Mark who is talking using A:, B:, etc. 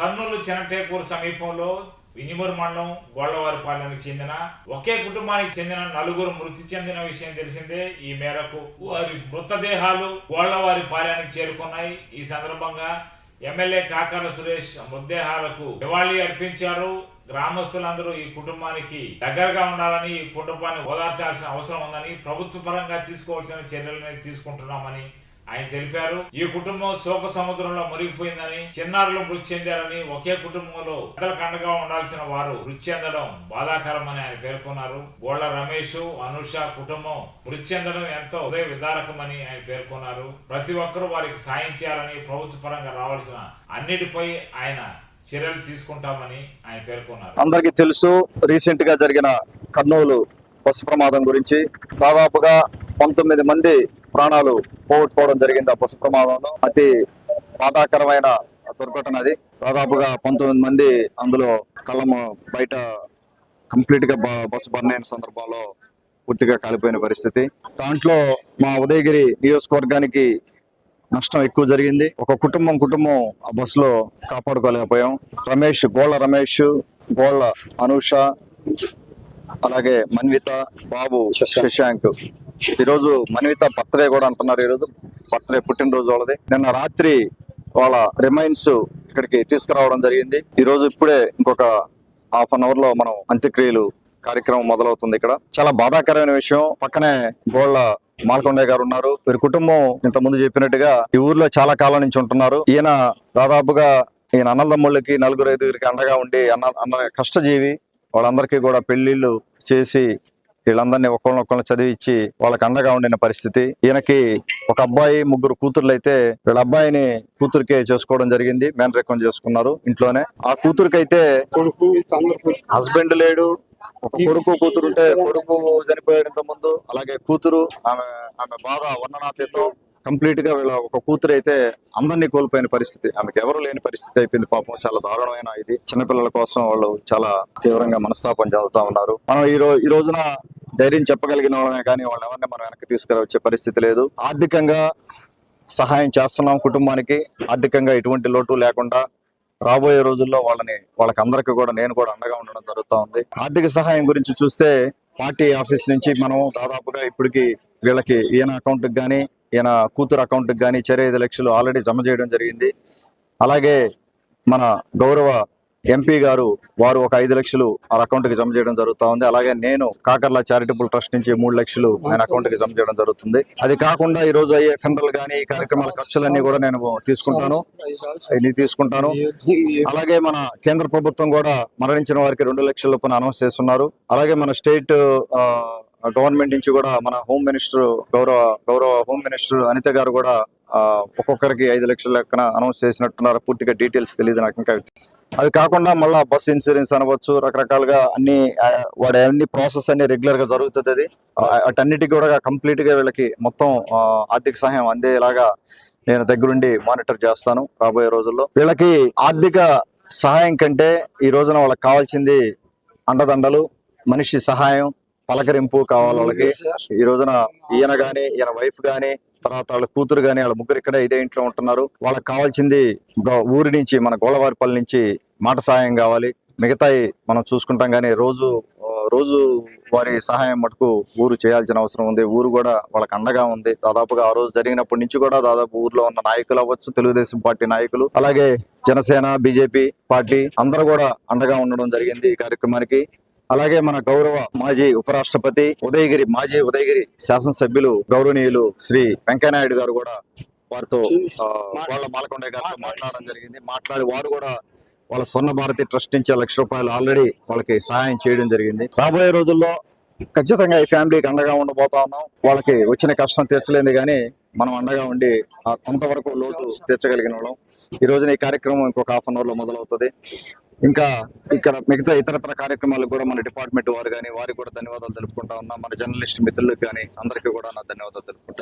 A: కర్నూలు చెనటేపూర్ సమీపంలో వినిమూరు మండలం గోళ్ళవారిపాలెంకి చెందిన ఒకే కుటుంబానికి చెందిన నలుగురు మృతి చెందిన విషయం తెలిసిందే. ఈ మేరకు వారి మృతదేహాలు గోళ్ళవారిపాలెంకి చేరుకున్నాయి. ఈ సందర్భంగా ఎమ్మెల్యే కాకర సురేష్ మృతదేహాలకు నివాళి అర్పించారు. గ్రామస్తులందరూ ఈ కుటుంబానికి దగ్గరగా ఉండాలని ఈ కుటుంబాన్ని ఓదార్చాల్సిన అవసరం ఉందని ప్రభుత్వ పరంగా తీసుకోవాల్సిన చర్యలనే తీసుకుంటున్నామని ఆయన తెలిపారు ఈ కుటుంబం శోక సముద్రంలో మునిగిపోయిందని చిన్నారులు మృతి చెందారని ఒకే కుటుంబంలో పెద్దలకు అండగా ఉండాల్సిన వారు మృతి చెందడం బాధాకరమని ఆయన పేర్కొన్నారు. గోళ్ళ రమేష్ అనుష కుటుంబం మృతి చెందడం ఎంతో హృదయ విదారకమని ఆయన పేర్కొన్నారు. ప్రతి ఒక్కరూ వారికి సాయం చేయాలని ప్రభుత్వ పరంగా రావాల్సిన అన్నిటిపై ఆయన చర్యలు తీసుకుంటామని ఆయన పేర్కొన్నారు.
B: అందరికీ తెలుసు రీసెంట్గా జరిగిన కర్నూలు బస్సు ప్రమాదం గురించి దాదాపుగా పంతొమ్మిది మంది ప్రాణాలు పోగొట్టుకోవడం జరిగింది ఆ బస్సు ప్రమాదంలో. అతి బాధాకరమైన దుర్ఘటన అది. దాదాపుగా పంతొమ్మిది మంది అందులో కళ్ళము బయట కంప్లీట్గా బస్సు బర్న్ అయిన సందర్భంలో పూర్తిగా కాలిపోయిన పరిస్థితి. దాంట్లో మా ఉదయగిరి నియోజకవర్గానికి నష్టం ఎక్కువ జరిగింది. ఒక కుటుంబం కుటుంబం ఆ బస్సులో కాపాడుకోలేకపోయాం. రమేష్ గోళ్ళ రమేష్ గోళ్ళ అనూష అలాగే మన్విత బాబు శశాంక్. ఈరోజు మన్విత బర్త్డే కూడా అంటున్నారు ఈరోజు. బర్త్డే పుట్టినరోజు వాళ్ళది. నిన్న రాత్రి వాళ్ళ రిమైన్స్ ఇక్కడికి తీసుకురావడం జరిగింది. ఈ రోజు ఇప్పుడే ఇంకొక హాఫ్ అన్ అవర్లో మనం అంత్యక్రియలు కార్యక్రమం మొదలవుతుంది ఇక్కడ. చాలా బాధాకరమైన విషయం. పక్కనే గోళ్ళ మాల్కొండయ్య గారు ఉన్నారు. వీరి కుటుంబం ఇంత ముందు చెప్పినట్టుగా ఈ ఊర్లో చాలా కాలం నుంచి ఉంటున్నారు. ఈయన దాదాపుగా ఈయన అన్నదమ్ముళ్ళకి నలుగురు ఐదుగురికి అండగా ఉండి అన్న అన్న కష్టజీవి. వాళ్ళందరికీ కూడా పెళ్ళిళ్ళు చేసి వీళ్ళందరినీ ఒకళ్ళనొక్కళ్ళని చదివించి వాళ్ళకి అండగా ఉండిన పరిస్థితి. ఈయనకి ఒక అబ్బాయి ముగ్గురు కూతుర్లు అయితే వీళ్ళ అబ్బాయిని కూతురికే చేసుకోవడం జరిగింది. మేనరికం చేసుకున్నారు ఇంట్లోనే. ఆ కూతురికైతే
C: కొడుకు
B: హస్బెండ్ లేడు. ఒక కొడుకు కూతురు ఉంటే కొడుకు చనిపోయాడు ఇంత ముందు అలాగే కూతురు ఆమె ఆమె బాధ వర్ణనాతీతం. కంప్లీట్గా వీళ్ళ ఒక కూతురు అయితే అందరినీ కోల్పోయిన పరిస్థితి. ఆమెకు ఎవరు లేని పరిస్థితి అయిపోయింది పాపం. చాలా దారుణమైన ఇది. చిన్నపిల్లల కోసం వాళ్ళు చాలా తీవ్రంగా మనస్తాపం చెందుతా ఉన్నారు. మనం ఈ రోజు ఈ రోజున ధైర్యం చెప్పగలిగిన వాళ్ళమే కానీ వాళ్ళు ఎవరిని మనం వెనక్కి తీసుకురావచ్చే పరిస్థితి లేదు. ఆర్థికంగా సహాయం చేస్తున్నాం కుటుంబానికి. ఆర్థికంగా ఎటువంటి లోటు లేకుండా రాబోయే రోజుల్లో వాళ్ళని వాళ్ళకి అందరికీ కూడా నేను కూడా అండగా ఉండడం జరుగుతూ ఉంది. ఆర్థిక సహాయం గురించి చూస్తే పార్టీ ఆఫీస్ నుంచి మనం దాదాపుగా ఇప్పటికి వీళ్ళకి ఈయన అకౌంట్కి కానీ ఈయన కూతురు అకౌంట్కి కానీ చెర ఐదు లక్షలు ఆల్రెడీ జమ చేయడం జరిగింది. అలాగే మన గౌరవ ఎంపీ గారు వారు ఒక ఐదు లక్షలు ఆ అకౌంట్కి జమ చేయడం జరుగుతూ ఉంది. అలాగే నేను కాకర్ల చారిటబుల్ ట్రస్ట్ నుంచి మూడు లక్షలు ఆయన అకౌంట్కి జమ చేయడం జరుగుతుంది. అది కాకుండా ఈ రోజు అయ్యే ఫెండర్లు కానీ ఈ కార్యక్రమాల ఖర్చులన్నీ కూడా నేను తీసుకుంటాను. తీసుకుంటాను. అలాగే మన కేంద్ర ప్రభుత్వం కూడా మరణించిన వారికి రెండు లక్షల చొప్పున అనౌన్స్ చేస్తున్నారు. అలాగే మన స్టేట్ గవర్నమెంట్ నుంచి కూడా మన హోమ్ మినిస్టర్ గౌరవ గౌరవ హోమ్ మినిస్టర్ అనిత గారు కూడా ఒక్కొక్కరికి ఐదు లక్షల లెక్కన అనౌన్స్ చేసినట్టున్నారు. పూర్తిగా డీటెయిల్స్ తెలియదు నాకు ఇంకా. అవి కాకుండా మళ్ళా బస్ ఇన్సూరెన్స్ అనవచ్చు రకరకాలుగా అన్ని వాడి అన్ని ప్రాసెస్ అన్ని రెగ్యులర్గా జరుగుతుంది అది. ఆ, కూడా కంప్లీట్గా వీళ్ళకి మొత్తం ఆ, ఆర్థిక సహాయం అందేలాగా నేను దగ్గరుండి మానిటర్ చేస్తాను రాబోయే రోజుల్లో. వీళ్ళకి ఆర్థిక సహాయం కంటే ఈ రోజున వాళ్ళకి కావాల్సింది అండదండలు మనిషి సహాయం పలకరింపు కావాలి వాళ్ళకి. ఈ రోజున ఈయన గాని ఈయన వైఫ్ గాని తర్వాత వాళ్ళ కూతురు గాని వాళ్ళ ముగ్గురు ఇక్కడ ఇదే ఇంట్లో ఉంటున్నారు. వాళ్ళకి కావాల్సింది ఊరి నుంచి మన గోళవారిపల్లి నుంచి మాట సహాయం కావాలి. మిగతాయి మనం చూసుకుంటాం కానీ రోజు రోజు వారి సహాయం మటుకు ఊరు చేయాల్సిన అవసరం ఉంది. ఊరు కూడా వాళ్ళకి అండగా ఉంది. దాదాపుగా ఆ రోజు జరిగినప్పటి నుంచి కూడా దాదాపు ఊర్లో ఉన్న నాయకులు అవ్వచ్చు తెలుగుదేశం పార్టీ నాయకులు అలాగే జనసేన బీజేపీ పార్టీ అందరూ కూడా అండగా ఉండడం జరిగింది ఈ కార్యక్రమానికి. అలాగే మన గౌరవ మాజీ ఉపరాష్ట్రపతి ఉదయగిరి మాజీ ఉదయగిరి శాసనసభ్యులు గౌరవనీయులు శ్రీ వెంకయ్యనాయుడు గారు కూడా వారితో వాళ్ళ మాలకొండ గారితో మాట్లాడడం జరిగింది. మాట్లాడి వారు కూడా వాళ్ళ స్వర్ణ భారతి ట్రస్ట్ నుంచి లక్ష రూపాయలు ఆల్రెడీ వాళ్ళకి సహాయం చేయడం జరిగింది. రాబోయే రోజుల్లో ఖచ్చితంగా ఈ ఫ్యామిలీకి అండగా ఉండబోతా ఉన్నాం. వాళ్ళకి వచ్చిన కష్టం తీర్చలేదు కానీ మనం అండగా ఉండి కొంతవరకు లోటు తీర్చగలిగిన వాళ్ళం. ఈ రోజున ఈ కార్యక్రమం ఇంకొక హాఫ్ అన్ అవర్లో మొదలవుతుంది. ఇంకా ఇక్కడ మిగతా ఇతరతర కార్యక్రమాలకు కూడా మన డిపార్ట్మెంట్ వారు కానీ వారికి కూడా ధన్యవాదాలు తెలుపుకుంటా ఉన్నాం. మన జర్నలిస్ట్ మిత్రులకు కానీ అందరికీ కూడా నా ధన్యవాదాలు తెలుపుకుంటా